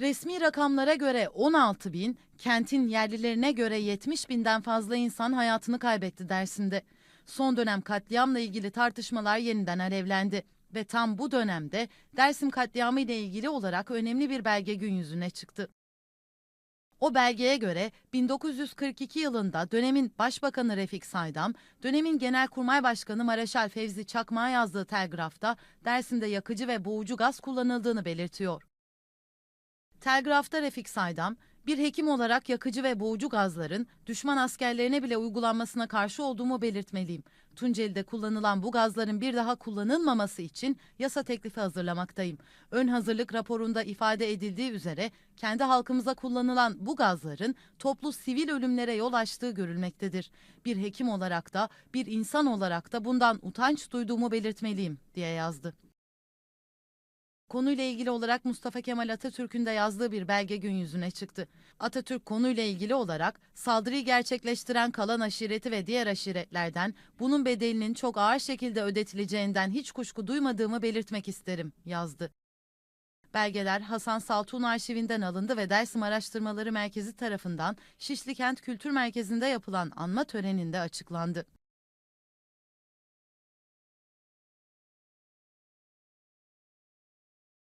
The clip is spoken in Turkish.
Resmi rakamlara göre 16 bin, kentin yerlilerine göre 70 binden fazla insan hayatını kaybetti Dersim'de. Son dönem katliamla ilgili tartışmalar yeniden alevlendi ve tam bu dönemde Dersim katliamı ile ilgili olarak önemli bir belge gün yüzüne çıktı. O belgeye göre 1942 yılında dönemin Başbakanı Refik Saydam, dönemin Genelkurmay Başkanı Mareşal Fevzi Çakmak'a yazdığı telgrafta Dersim'de yakıcı ve boğucu gaz kullanıldığını belirtiyor. Telgrafta Refik Saydam, bir hekim olarak yakıcı ve boğucu gazların düşman askerlerine bile uygulanmasına karşı olduğumu belirtmeliyim. Tunceli'de kullanılan bu gazların bir daha kullanılmaması için yasa teklifi hazırlamaktayım. Ön hazırlık raporunda ifade edildiği üzere kendi halkımıza kullanılan bu gazların toplu sivil ölümlere yol açtığı görülmektedir. Bir hekim olarak da bir insan olarak da bundan utanç duyduğumu belirtmeliyim diye yazdı. Konuyla ilgili olarak Mustafa Kemal Atatürk'ün de yazdığı bir belge gün yüzüne çıktı. Atatürk konuyla ilgili olarak saldırıyı gerçekleştiren kalan aşireti ve diğer aşiretlerden bunun bedelinin çok ağır şekilde ödetileceğinden hiç kuşku duymadığımı belirtmek isterim, yazdı. Belgeler Hasan Saltuğun arşivinden alındı ve Dersim Araştırmaları Merkezi tarafından Şişli Kent Kültür Merkezi'nde yapılan anma töreninde açıklandı.